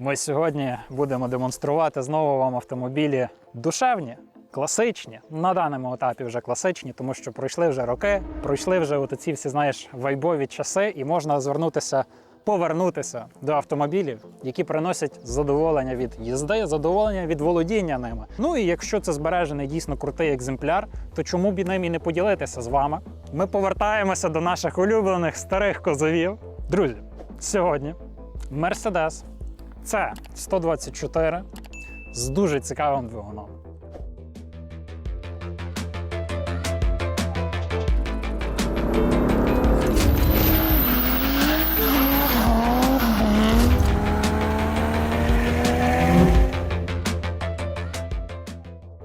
Ми сьогодні будемо демонструвати знову вам автомобілі душевні, класичні. На даному етапі вже класичні, тому що пройшли вже роки, пройшли вже от ці всі, знаєш, вайбові часи, і можна звернутися, повернутися до автомобілів, які приносять задоволення від їзди, задоволення від володіння ними. Ну і якщо це збережений дійсно крутий екземпляр, то чому б і ним і не поділитися з вами? Ми повертаємося до наших улюблених старих козовів. Друзі, сьогодні Mercedes це 124 з дуже цікавим двигуном.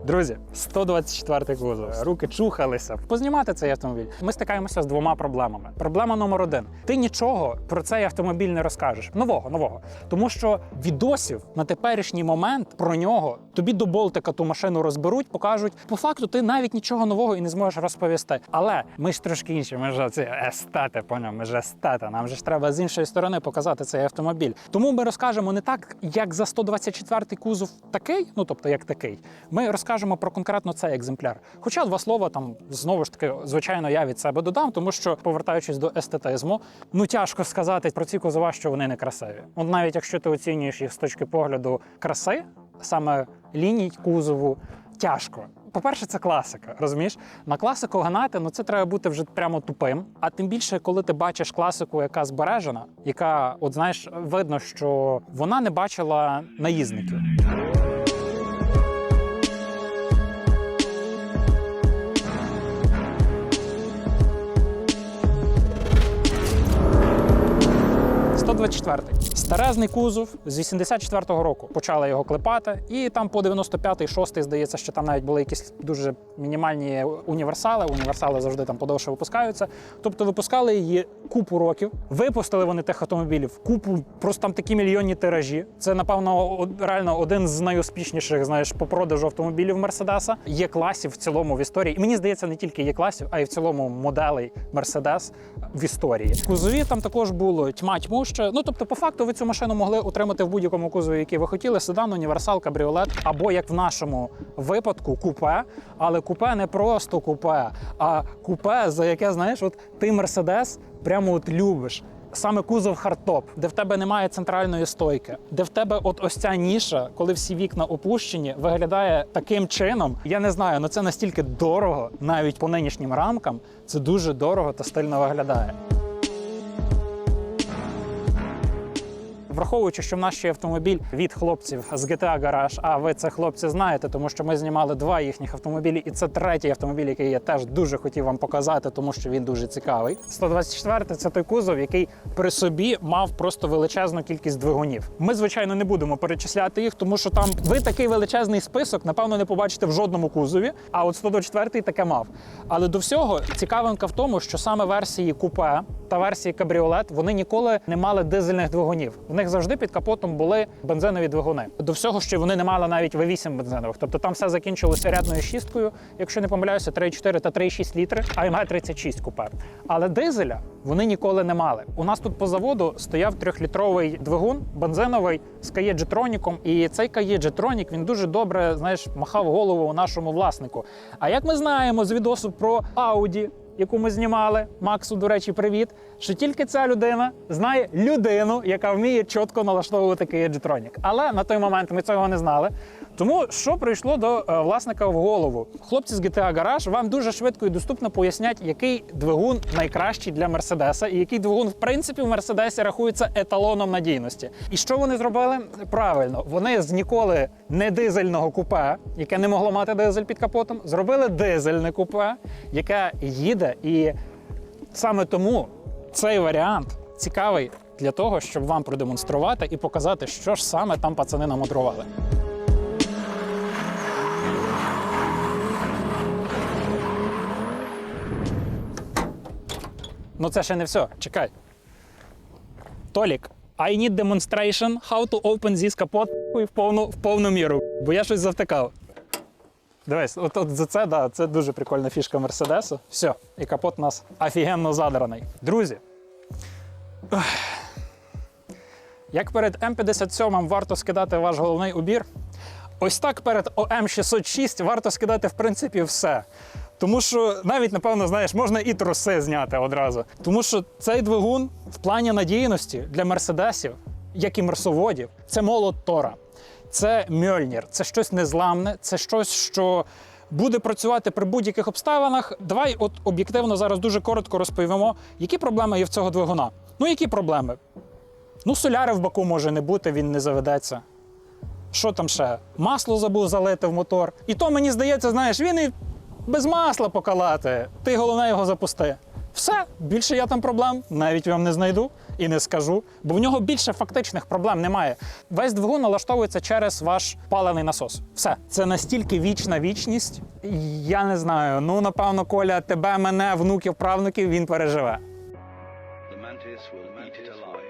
Друзі, 124 кузов. Руки чухалися. Познімати цей автомобіль. Ми стикаємося з двома проблемами. Проблема номер один: ти нічого про цей автомобіль не розкажеш. Нового, нового. Тому що відосів на теперішній момент про нього тобі до болтика ту машину розберуть, покажуть. По факту, ти навіть нічого нового і не зможеш розповісти. Але ми ж трошки інші. Ми ж ці естети, поняв, ми ж естети. Нам же ж треба з іншої сторони показати цей автомобіль. Тому ми розкажемо не так, як за 124 кузов такий, ну тобто як такий. Ми розкажемо про конкретно цей екземпляр. Хоча два слова там знову ж таки, звичайно, я від себе додам, тому що повертаючись до естетизму, ну тяжко сказати про ці кузова, що вони не красиві. От навіть якщо ти оцінюєш їх з точки погляду краси, саме ліній кузову, тяжко. По-перше, це класика, розумієш? На класику гнати, ну це треба бути вже прямо тупим. А тим більше, коли ти бачиш класику, яка збережена, яка, от знаєш, видно, що вона не бачила наїзників. «124». Старезний кузов з 84-го року почали його клепати, і там по 95-й, 6-й, здається, що там навіть були якісь дуже мінімальні універсали. Універсали завжди там подовше випускаються. Тобто випускали її купу років. Випустили вони тих автомобілів купу, просто там такі мільйонні тиражі. Це, напевно, реально один з найуспішніших, знаєш, по продажу автомобілів Мерседеса. Є класів в цілому в історії. І мені здається, не тільки є класів, а й в цілому моделей Мерседес в історії. Кузові там також було тьма тьмуща. Ну тобто, по факту, ви цю машину могли отримати в будь-якому кузові, який ви хотіли: седан, універсал, кабріолет, або як в нашому випадку, купе. Але купе не просто купе, а купе, за яке знаєш, от ти Мерседес прямо от любиш. Саме кузов хардтоп, де в тебе немає центральної стойки, де в тебе от ось ця ніша, коли всі вікна опущені, виглядає таким чином. Я не знаю, ну це настільки дорого, навіть по нинішнім рамкам. Це дуже дорого та стильно виглядає. Враховуючи, що в нас ще автомобіль від хлопців з GTA Garage, а ви це хлопці знаєте, тому що ми знімали два їхніх автомобілі, і це третій автомобіль, який я теж дуже хотів вам показати, тому що він дуже цікавий. 124 – це той кузов, який при собі мав просто величезну кількість двигунів. Ми, звичайно, не будемо перечисляти їх, тому що там ви такий величезний список, напевно, не побачите в жодному кузові. А от 124 таке мав. Але до всього цікавинка в тому, що саме версії купе та версії кабріолет вони ніколи не мали дизельних двигунів. В них завжди під капотом були бензинові двигуни. До всього, що вони не мали навіть V8 бензинових. Тобто там все закінчилося рядною шісткою, якщо не помиляюся, 3,4 та 3,6 літри, а МГ 36 купе. Але дизеля вони ніколи не мали. У нас тут по заводу стояв трьохлітровий двигун бензиновий з кає Jetronic, і цей кає Jetronic, він дуже добре, знаєш, махав голову нашому власнику. А як ми знаємо з відосу про Audi, яку ми знімали, Максу, до речі, привіт. Що тільки ця людина знає людину, яка вміє чітко налаштовувати Kia Jetronic. Але на той момент ми цього не знали. Тому що прийшло до е, власника в голову? Хлопці з GTA Garage вам дуже швидко і доступно пояснять, який двигун найкращий для Мерседеса, і який двигун, в принципі, в Мерседесі рахується еталоном надійності. І що вони зробили? Правильно, вони з ніколи не дизельного купе, яке не могло мати дизель під капотом, зробили дизельне купе, яке їде, і саме тому цей варіант цікавий для того, щоб вам продемонструвати і показати, що ж саме там пацани намудрували. Ну це ще не все. Чекай. Толік, I need demonstration how to open this капот в повну, в повну міру, бо я щось завтикав. Дивись, от, от за це, да, це дуже прикольна фішка Мерседесу. Все, і капот у нас офігенно задраний. Друзі. Як перед М57 варто скидати ваш головний убір, ось так перед ОМ606 варто скидати, в принципі, все. Тому що навіть, напевно, знаєш, можна і труси зняти одразу. Тому що цей двигун в плані надійності для мерседесів, як і мерсоводів, це молот Тора, це Мьольнір, це щось незламне, це щось, що буде працювати при будь-яких обставинах. Давай, от об'єктивно, зараз дуже коротко розповімо, які проблеми є в цього двигуна. Ну, які проблеми? Ну, соляри в баку може не бути, він не заведеться. Що там ще? Масло забув залити в мотор. І то мені здається, знаєш, він і без масла покалати. Ти головне його запусти. Все, більше я там проблем навіть вам не знайду і не скажу, бо в нього більше фактичних проблем немає. Весь двигун налаштовується через ваш паливний насос. Все, це настільки вічна вічність. Я не знаю. Ну напевно, Коля, тебе, мене, внуків, правнуків він переживе. The mantis will eat it alive.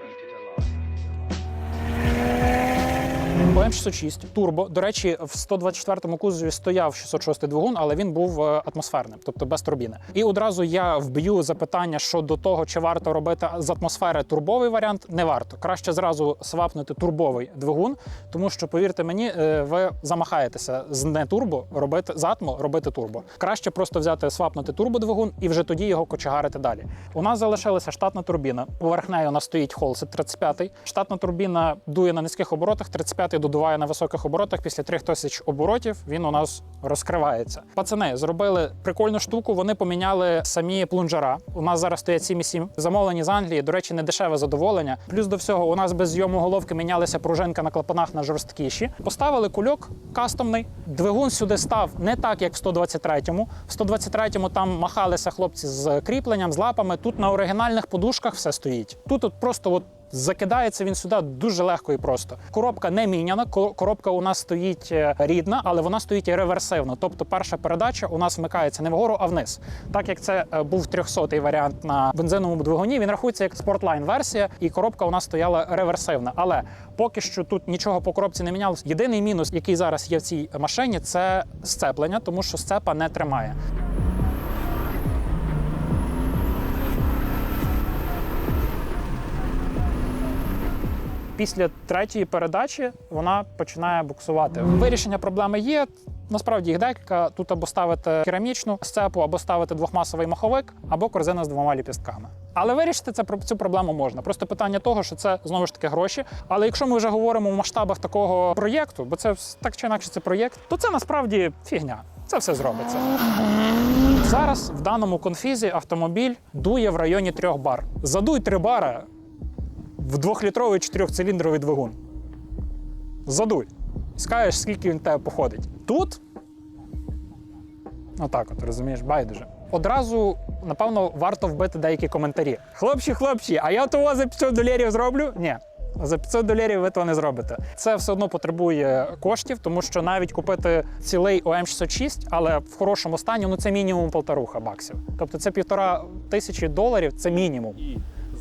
Alive. ОМ606 турбо. До речі, в 124-му кузові стояв 606 двигун, але він був е, атмосферним, тобто без турбіни. І одразу я вб'ю запитання щодо того, чи варто робити з атмосфери турбовий варіант. Не варто. Краще зразу свапнути турбовий двигун, тому що, повірте мені, е, ви замахаєтеся з не турбо робити з атмо робити турбо. Краще просто взяти свапнути турбодвигун і вже тоді його кочегарити далі. У нас залишилася штатна турбіна. Поверх неї у нас стоїть Холсет 35. Штатна турбіна дує на низьких оборотах, 35 додуває на високих оборотах. Після 3000 оборотів він у нас розкривається. Пацани зробили прикольну штуку. Вони поміняли самі плунжера. У нас зараз стоять 7,7. Замовлені з Англії. До речі, не дешеве задоволення. Плюс до всього, у нас без зйому головки мінялися пружинка на клапанах на жорсткіші. Поставили кульок кастомний. Двигун сюди став не так, як в 123-му. В 123-му там махалися хлопці з кріпленням, з лапами. Тут на оригінальних подушках все стоїть. Тут от просто от Закидається він сюди дуже легко і просто. Коробка не міняна. Коробка у нас стоїть е, рідна, але вона стоїть реверсивно. Тобто, перша передача у нас вмикається не вгору, а вниз. Так як це е, був 300-й варіант на бензиновому двигуні, він рахується як спортлайн версія, і коробка у нас стояла реверсивна. Але поки що тут нічого по коробці не мінялось. Єдиний мінус, який зараз є в цій машині, це сцеплення, тому що сцепа не тримає. Після третьої передачі вона починає буксувати. Вирішення проблеми є. Насправді їх декілька. Тут або ставити керамічну сцепу, або ставити двохмасовий маховик, або корзина з двома ліпістками. Але вирішити це цю проблему можна. Просто питання того, що це знову ж таки гроші. Але якщо ми вже говоримо в масштабах такого проєкту, бо це так чи інакше це проєкт, то це насправді фігня. Це все зробиться. Зараз в даному конфізі автомобіль дує в районі 3 бар. Задуй 3 бара в двохлітровий чотирьохциліндровий двигун. Задуй. І скажеш, скільки він тебе походить. Тут. Отак от, розумієш, байдуже. Одразу, напевно, варто вбити деякі коментарі. Хлопці, хлопці, а я того за 500 доларів зроблю? Ні. За 500 доларів ви того не зробите. Це все одно потребує коштів, тому що навіть купити цілий ОМ606, але в хорошому стані, ну це мінімум полторуха баксів. Тобто це півтора тисячі доларів, це мінімум.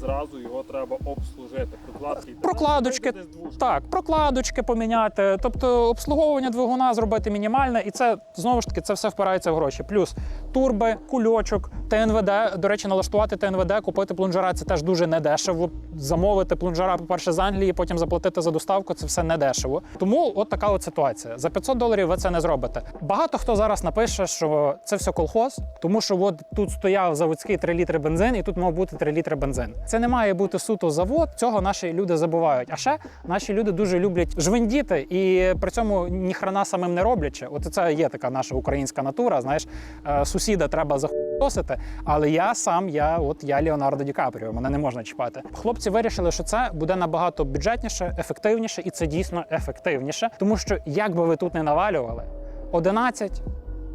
Зразу його треба обслужити. Прокладки Прокладочки, так, прокладочки поміняти, тобто обслуговування двигуна зробити мінімальне, і це знову ж таки це все впирається в гроші. Плюс турби, кульочок, ТНВД. До речі, налаштувати ТНВД, купити плунжера це теж дуже недешево. Замовити плунжера, по-перше, з Англії, потім заплатити за доставку це все недешево. Тому от така от ситуація. За 500 доларів ви це не зробите. Багато хто зараз напише, що це все колхоз, тому що от тут стояв заводський 3 літри бензин, і тут мав бути 3 літри бензин. Це не має бути суто завод. Цього наші люди забувають. А ще наші люди дуже люблять жвендіти і при цьому ніхрена самим не роблячи. От це є така наша українська натура. Знаєш, е, сусіда треба захосити, але я сам, я от я Леонардо Ді Капріо, мене не можна чіпати. Хлопці вирішили, що це буде набагато бюджетніше, ефективніше, і це дійсно ефективніше, тому що як би ви тут не навалювали, 11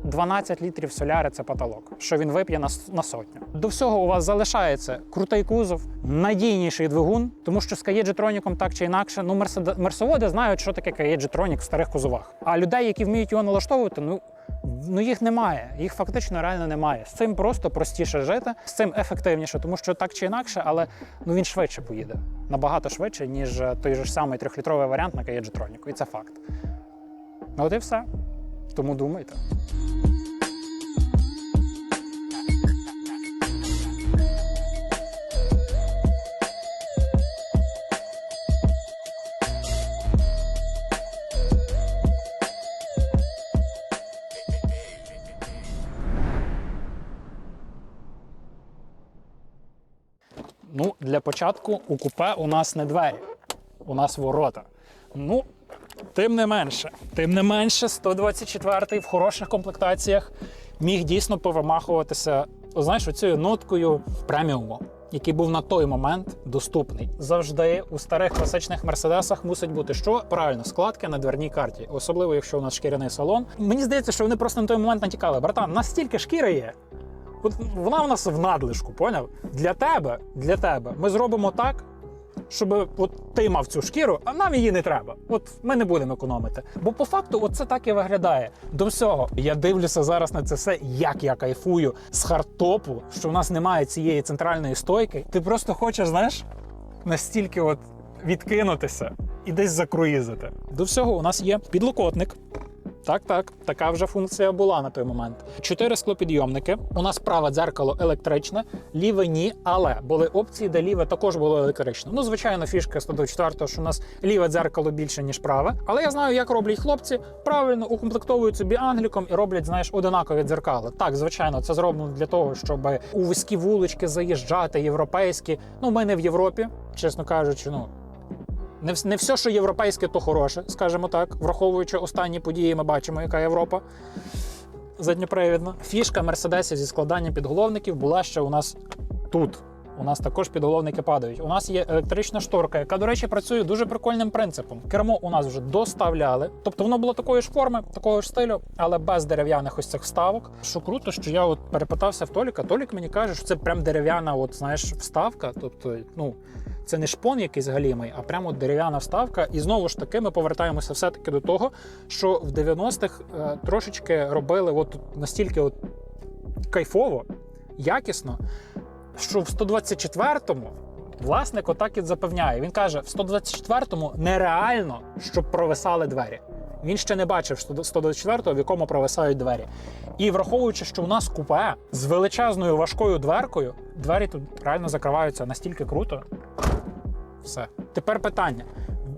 12 літрів соляри це потолок, що він вип'є на, на сотню. До всього у вас залишається крутий кузов, надійніший двигун, тому що з Каєджетроніком так чи інакше, ну мерсоводи знають, що таке Каєджетронік в старих кузовах. А людей, які вміють його налаштовувати, ну. Ну їх немає, їх фактично реально немає. З цим просто простіше жити, з цим ефективніше, тому що так чи інакше, але ну він швидше поїде набагато швидше, ніж е, той же ж самий трьохлітровий варіант на Каєджетроніку. І це факт. Ну, От і все. Тому думайте. Ну, для початку у купе у нас не двері, у нас ворота. Ну, тим не менше, тим не менше, 124-й в хороших комплектаціях міг дійсно повимахуватися, знаєш, оцією ноткою преміуму, який був на той момент доступний. Завжди у старих класичних мерседесах мусить бути що правильно складки на дверній карті, особливо якщо у нас шкіряний салон. Мені здається, що вони просто на той момент натякали. Братан, настільки шкіри є. От вона у нас в надлишку, поняв? Для тебе, для тебе. Ми зробимо так, щоб от ти мав цю шкіру, а нам її не треба. От ми не будемо економити. Бо по факту, от це так і виглядає. До всього, я дивлюся зараз на це все, як я кайфую з хардтопу, що в нас немає цієї центральної стойки. Ти просто хочеш, знаєш, настільки от відкинутися і десь закруїзити. До всього, у нас є підлокотник. Так, так, така вже функція була на той момент. Чотири склопідйомники. У нас праве дзеркало електричне, ліве ні, але були опції, де ліве також було електричне. Ну, звичайно, фішка 124, що у нас ліве дзеркало більше, ніж праве. Але я знаю, як роблять хлопці. Правильно укомплектовують собі англіком і роблять, знаєш, одинакові дзеркала. Так, звичайно, це зроблено для того, щоб у вузькі вулички заїжджати, європейські. Ну, ми не в Європі, чесно кажучи, ну. Не, не все, що європейське, то хороше, скажімо так, враховуючи останні події, ми бачимо, яка Європа задньопривідна. Фішка мерседесів зі складанням підголовників була ще у нас тут. У нас також підголовники падають. У нас є електрична шторка, яка, до речі, працює дуже прикольним принципом. Кермо у нас вже доставляли, тобто воно було такої ж форми, такого ж стилю, але без дерев'яних ось цих вставок. Що круто, що я от перепитався в Толіка. Толік мені каже, що це прям дерев'яна, от знаєш, вставка. Тобто, ну це не шпон якийсь галімий, а прямо дерев'яна вставка. І знову ж таки, ми повертаємося все-таки до того, що в 90-х е, трошечки робили от настільки от кайфово, якісно, що в 124-му власник отак і запевняє. Він каже: в 124-му нереально, щоб провисали двері. Він ще не бачив 124-го, в якому провисають двері. І враховуючи, що у нас купе з величезною важкою дверкою, двері тут реально закриваються настільки круто. Все. Тепер питання: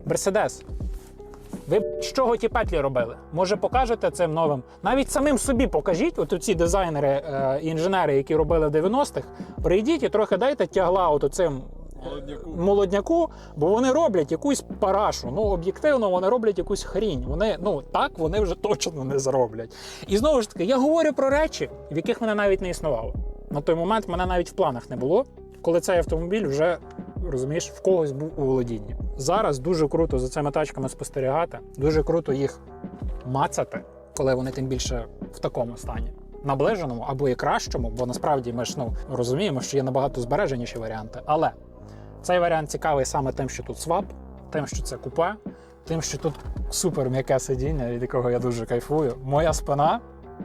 Мерседес. Ви з чого ті петлі робили? Може, покажете цим новим? Навіть самим собі покажіть, от ці дизайнери е, і інженери, які робили в 90-х, прийдіть і трохи дайте тягла от цим Молодняку. молодняку, бо вони роблять якусь парашу. Ну, об'єктивно, вони роблять якусь хрінь. Вони, ну так, вони вже точно не зроблять. І знову ж таки, я говорю про речі, в яких мене навіть не існувало. На той момент мене навіть в планах не було, коли цей автомобіль вже. Розумієш, в когось був у володінні. Зараз дуже круто за цими тачками спостерігати, дуже круто їх мацати, коли вони тим більше в такому стані. Наближеному або і кращому, бо насправді ми ж ну розуміємо, що є набагато збереженіші варіанти. Але цей варіант цікавий саме тим, що тут свап, тим, що це купе, тим, що тут супер м'яке сидіння, від якого я дуже кайфую. Моя спина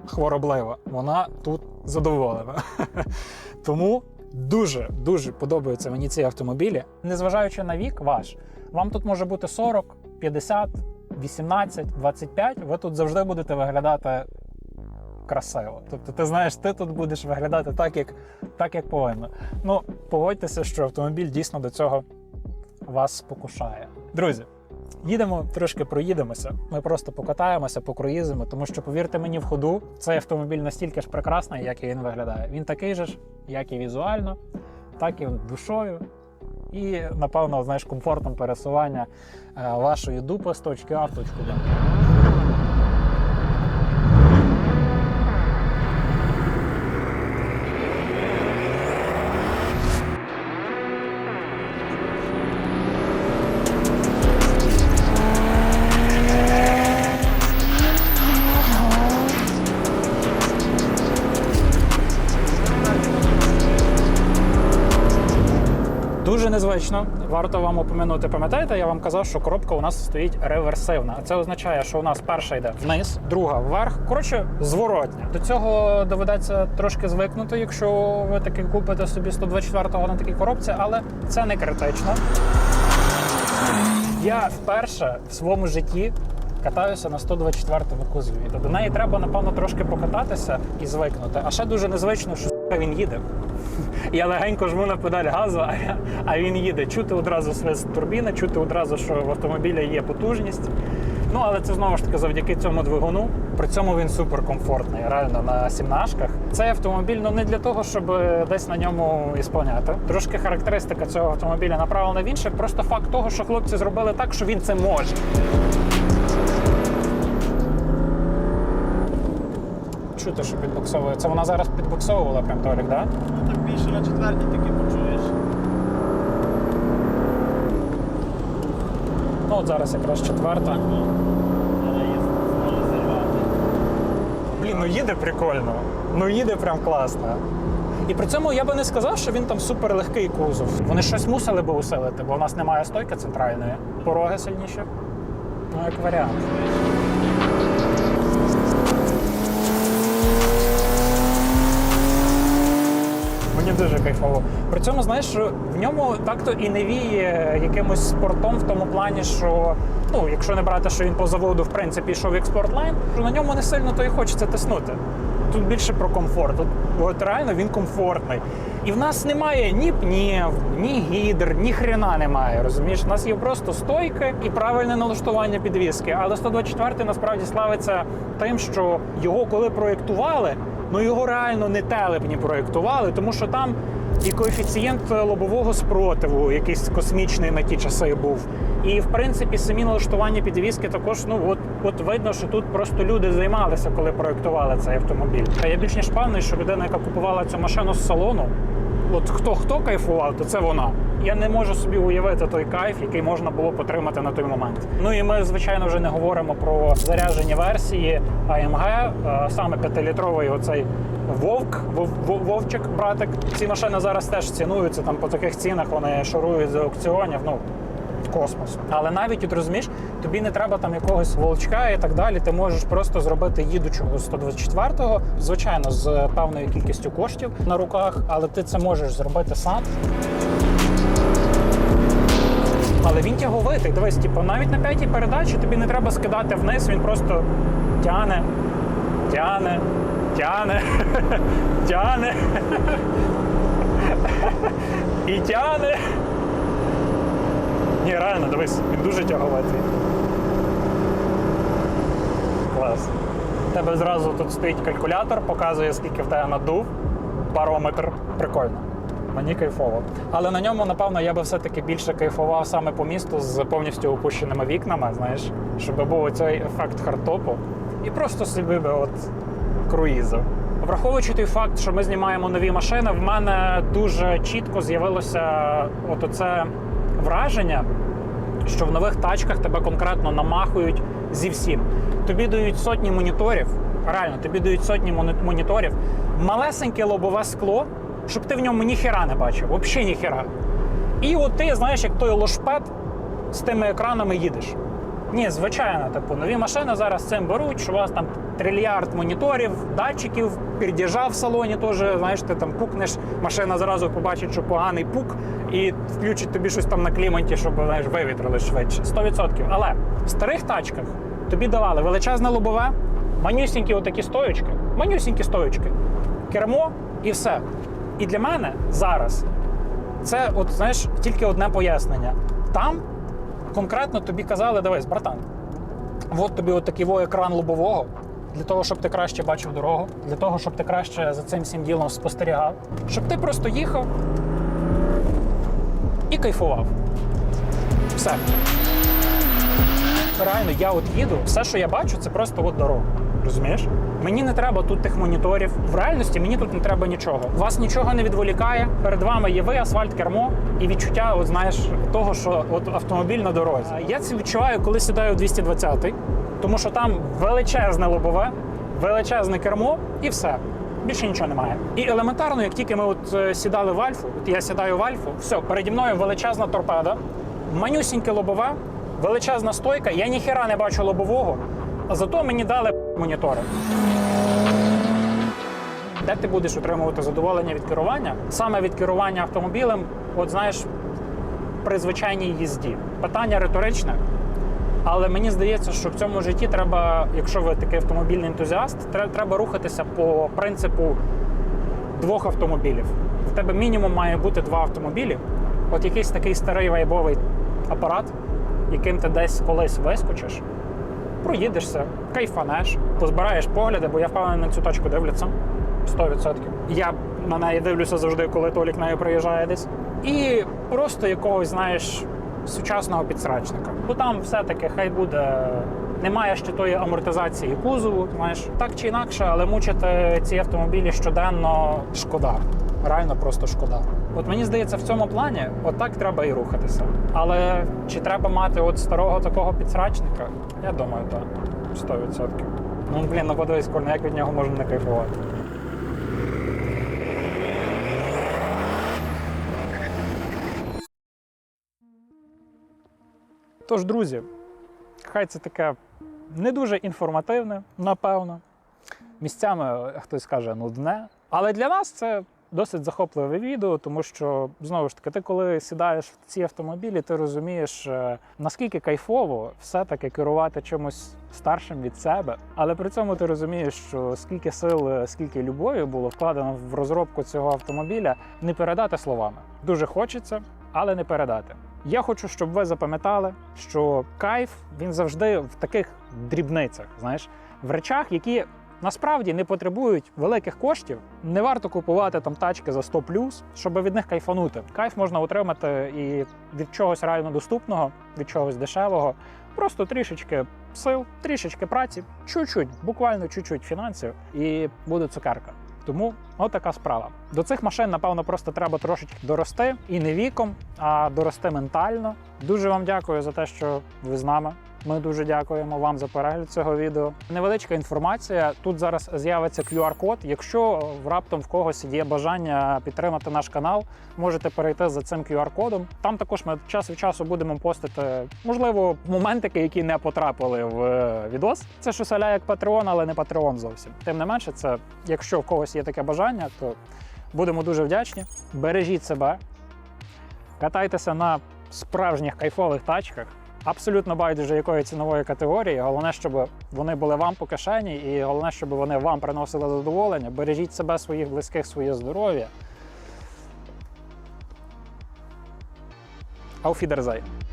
хвороблива, вона тут задоволена. Тому дуже дуже подобаються мені ці автомобілі. Незважаючи на вік ваш, вам тут може бути 40, 50, 18, 25. Ви тут завжди будете виглядати красиво. Тобто, ти знаєш, ти тут будеш виглядати так, як, так, як повинно. Ну, погодьтеся, що автомобіль дійсно до цього вас спокушає. Друзі, їдемо трошки проїдемося. Ми просто покатаємося, покруїзимо, тому що, повірте мені, в ходу цей автомобіль настільки ж прекрасний, як і він виглядає. Він такий же ж, як і візуально, так і душою. І, напевно, знаєш, комфортом пересування е, вашої дупи з точки А в точку Б. Дуже. Варто вам упомянути. Пам'ятаєте, я вам казав, що коробка у нас стоїть реверсивна. Це означає, що у нас перша йде вниз, друга вверх. Коротше, зворотня. До цього доведеться трошки звикнути, якщо ви таки купите собі 124-го на такій коробці, але це не критично. Я вперше в своєму житті катаюся на 124-му кузові. До неї треба, напевно, трошки покататися і звикнути. А ще дуже незвично, що він їде. Я легенько жму на педаль газу, а, він їде. Чути одразу свист турбіни, чути одразу, що в автомобіля є потужність. Ну але це знову ж таки завдяки цьому двигуну. При цьому він суперкомфортний, реально на сімнашках. Цей автомобіль ну не для того, щоб е, десь на ньому ісполняти. Трошки характеристика цього автомобіля направлена в інше. Просто факт того, що хлопці зробили так, що він це може. Чути, що підбуксовує. Це вона зараз підбуксовувала прям Толік, да? Ну так більше на четвертій таки почуєш. Ну от зараз якраз четверта. Зірвати. Блін, ну їде прикольно. Ну їде прям класно. І при цьому я би не сказав, що він там супер легкий кузов. Вони щось мусили би усилити, бо у нас немає стойки центральної. Пороги сильніші. Ну, як варіант. Мені дуже кайфово. При цьому, знаєш, що в ньому так-то і не віє якимось спортом в тому плані, що ну, якщо не брати, що він по заводу в принципі йшов як спортлайн, то на ньому не сильно то і хочеться тиснути. Тут більше про комфорт. Тут от реально він комфортний. І в нас немає ні пнів, ні гідр, ні хрена немає. Розумієш, у нас є просто стойки і правильне налаштування підвіски. Але 124 насправді славиться тим, що його коли проєктували, ну його реально не телепні проєктували, тому що там і коефіцієнт лобового спротиву, якийсь космічний на ті часи був. І в принципі самі налаштування підвіски також ну от, от видно, що тут просто люди займалися, коли проєктували цей автомобіль. А я більш ніж певний, що людина, яка купувала цю машину з салону, от хто хто кайфував, то це вона. Я не можу собі уявити той кайф, який можна було потримати на той момент. Ну і ми, звичайно, вже не говоримо про заряджені версії AMG, саме саме п'ятилітровий оцей Вовк, Вов, Вов- Вовчик, братик. Ці машини зараз теж цінуються там по таких цінах. Вони шарують з аукціонів. Ну космос. Але навіть от розумієш, тобі не треба там якогось волчка і так далі. Ти можеш просто зробити їдучого 124-го, звичайно, з певною кількістю коштів на руках, але ти це можеш зробити сам. Але він тяговитий. Дивись, типу, навіть на п'ятій передачі тобі не треба скидати вниз, він просто тяне, тяне, тяне, тяне. І тяне. Ні, реально, дивись, він дуже тяговитий. Клас. У тебе зразу тут стоїть калькулятор, показує, скільки в тебе надув, барометр. Прикольно. Мені кайфово. Але на ньому, напевно, я би все-таки більше кайфував саме по місту з повністю опущеними вікнами, знаєш, щоб був цей ефект хардтопу. І просто собі би от круїзив. Враховуючи той факт, що ми знімаємо нові машини, в мене дуже чітко з'явилося от оце враження, що в нових тачках тебе конкретно намахують зі всім. Тобі дають сотні моніторів, реально, тобі дають сотні моніторів, малесеньке лобове скло, щоб ти в ньому ніхіра не бачив, взагалі ніхіра. І от ти, знаєш, як той лошпед з тими екранами їдеш. Ні, звичайно, типу, нові машини зараз цим беруть, що у вас там трильярд моніторів, датчиків, пердіжа в салоні теж, знаєш, ти там пукнеш, машина зразу побачить, що поганий пук, і включить тобі щось там на кліматі, щоб знаєш, вивітрили швидше. 100%. Але в старих тачках тобі давали величезне лобове, манюсінькі отакі стоючки, манюсінькі стоючки, кермо і все. І для мене зараз це, от знаєш, тільки одне пояснення. Там конкретно тобі казали, дивись, братан, от тобі от такий екран лобового, для того, щоб ти краще бачив дорогу, для того, щоб ти краще за цим всім ділом спостерігав, щоб ти просто їхав і кайфував. Все. Реально, я от їду, все, що я бачу, це просто от дорога. Розумієш? Мені не треба тут тих моніторів. В реальності мені тут не треба нічого. Вас нічого не відволікає. Перед вами є ви, асфальт, кермо і відчуття, от знаєш, того, що от автомобіль на дорозі. Я це відчуваю, коли сідаю у 220-й, тому що там величезне лобове, величезне кермо і все. Більше нічого немає. І елементарно, як тільки ми от е, сідали в Альфу, от я сідаю в Альфу, все, переді мною величезна торпеда, манюсіньке лобове, величезна стойка, я ніхіра не бачу лобового, а зато мені дали монітори. Де ти будеш отримувати задоволення від керування? Саме від керування автомобілем, от знаєш, при звичайній їзді. Питання риторичне, але мені здається, що в цьому житті треба, якщо ви такий автомобільний ентузіаст, треба рухатися по принципу двох автомобілів. В тебе мінімум має бути два автомобілі. От якийсь такий старий вайбовий апарат, яким ти десь колись вискочиш, проїдешся, кайфанеш, позбираєш погляди, бо я впевнений на цю точку дивляться 100%. Я на неї дивлюся завжди, коли Толік нею приїжджає десь. І просто якогось, знаєш, сучасного підсрачника. Бо там все-таки хай буде. Немає ще тої амортизації кузову, знаєш, так чи інакше, але мучити ці автомобілі щоденно шкода. Реально просто шкода. От мені здається, в цьому плані отак треба і рухатися. Але чи треба мати от старого такого підсрачника? Я думаю, так. 100%. Ну, блін, ну подивись, Корне, як від нього можна не кайфувати. Тож, друзі, хай це таке не дуже інформативне, напевно. Місцями е, хтось каже нудне. Але для нас це досить захопливе відео, тому що знову ж таки, ти коли сідаєш в ці автомобілі, ти розумієш, е, наскільки кайфово все-таки керувати чимось старшим від себе. Але при цьому ти розумієш, що скільки сил, е, скільки любові було вкладено в розробку цього автомобіля, не передати словами. Дуже хочеться, але не передати. Я хочу, щоб ви запам'ятали, що кайф він завжди в таких дрібницях, знаєш, в речах, які насправді не потребують великих коштів. Не варто купувати там тачки за 100 щоб від них кайфанути. Кайф можна отримати і від чогось реально доступного, від чогось дешевого. Просто трішечки сил, трішечки праці, чуть-чуть, буквально чуть-чуть фінансів, і буде цукерка. Тому отака справа. До цих машин, напевно, просто треба трошечки дорости і не віком, а дорости ментально. Дуже вам дякую за те, що ви з нами. Ми дуже дякуємо вам за перегляд цього відео. Невеличка інформація. Тут зараз з'явиться QR-код. Якщо раптом в когось є бажання підтримати наш канал, можете перейти за цим QR-кодом. Там також ми час від часу будемо постити, можливо, моментики, які не потрапили в е, відос. Це щось аля як Patreon, але не Patreon зовсім. Тим не менше, це якщо в когось є таке бажання, то будемо дуже вдячні. Бережіть себе, катайтеся на справжніх кайфових тачках. Абсолютно байдуже якої цінової категорії. Головне, щоб вони були вам по кишені, і головне, щоб вони вам приносили задоволення. Бережіть себе, своїх близьких, своє здоров'я. Auf Wiedersehen.